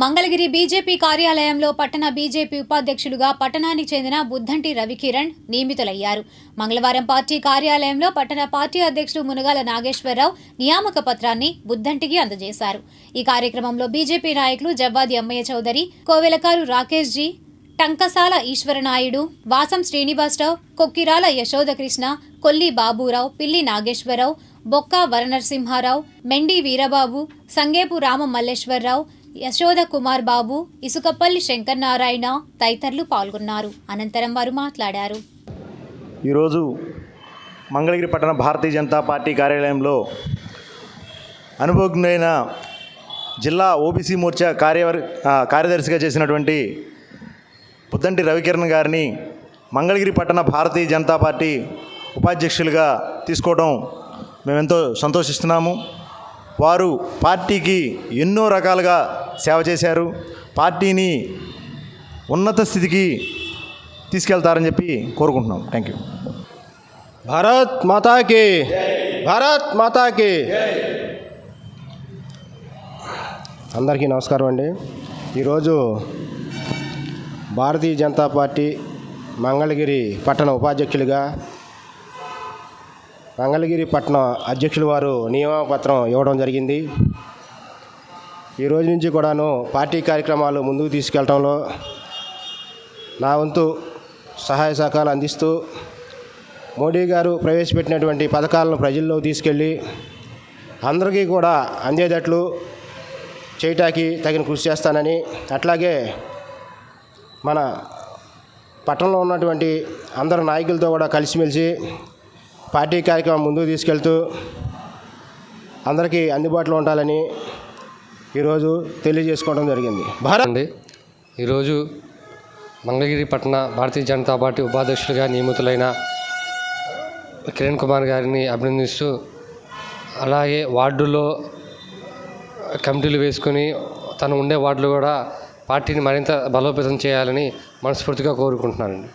Mangalagiri BJP కార్యాలయంలో పట్టణ BJP ఉపాధ్యక్షులుగా పట్టణానికి చెందిన బుద్ధంటి రవికిరణ్ నియమితులయ్యారు. మంగళవారం పార్టీ కార్యాలయంలో పట్టణ పార్టీ అధ్యక్షుడు మునగాల నాగేశ్వరరావు నియామక పత్రాన్ని బుద్ధంటికి అందజేశారు. ఈ కార్యక్రమంలో బీజేపీ నాయకులు జవ్వాది అమ్మయ్య చౌదరి కోవెలకారు రాకేష్ జీ టంకసాల ఈశ్వరనాయుడు వాసం శ్రీనివాసరావు కొక్కిరాల యశోదకృష్ణ కొల్లి బాబురావు పిల్లి నాగేశ్వరరావు బొక్క వరనరసింహారావు మెండి వీరబాబు సంగేపు రామ మల్లేశ్వరరావు యశోద కుమార్ బాబు ఇసుకపల్లి శంకర్నారాయణ తదితరులు పాల్గొన్నారు. అనంతరం వారు మాట్లాడారు. ఈరోజు మంగళగిరి పట్టణ భారతీయ జనతా పార్టీ కార్యాలయంలో అనుభవజ్ఞులైన జిల్లా ఓబీసీ మోర్చా కార్యవర్ కార్యదర్శిగా చేసినటువంటి పుద్దంటి రవికిరణ్ గారిని మంగళగిరి పట్టణ భారతీయ జనతా పార్టీ ఉపాధ్యక్షులుగా తీసుకోవడం మేమెంతో సంతోషిస్తున్నాము. వారు పార్టీకి ఎన్నో రకాలుగా సేవ చేశారు. పార్టీని ఉన్నత స్థితికి తీసుకెళ్తారని చెప్పి కోరుకుంటున్నాం. థ్యాంక్ యూ భారత్ మాతాకి భారత్ మాతాకి. అందరికీ నమస్కారం అండి. ఈరోజు భారతీయ జనతా పార్టీ మంగళగిరి పట్టణ ఉపాధ్యక్షులుగా మంగళగిరి పట్టణ అధ్యక్షులు వారు నియామపత్రం ఇవ్వడం జరిగింది. ఈ రోజు నుంచి కూడాను పార్టీ కార్యక్రమాలు ముందుకు తీసుకెళ్ళడంలో నా వంతు సహాయ సహకారాలు అందిస్తూ మోడీ గారు ప్రవేశపెట్టినటువంటి పథకాలను ప్రజల్లో తీసుకెళ్ళి అందరికీ కూడా అందేటట్లు చేయటానికి తగిన కృషి చేస్తానని అట్లాగే మన పట్టణంలో ఉన్నటువంటి అందరు నాయకులతో కూడా కలిసిమెలిసి పార్టీ కార్యక్రమం ముందుకు తీసుకెళ్తూ అందరికీ అందుబాటులో ఉండాలని ఈరోజు తెలియజేసుకోవడం జరిగింది. భారత్ అండి ఈరోజు మంగళగిరి పట్టణ భారతీయ జనతా పార్టీ ఉపాధ్యక్షులుగా నియమితులైన కిరణ్ కుమార్ గారిని అభినందిస్తూ అలాగే వార్డులో కమిటీలు వేసుకొని తను ఉండే వార్డులో కూడా పార్టీని మరింత బలోపేతం చేయాలని మనస్ఫూర్తిగా కోరుకుంటున్నానండి.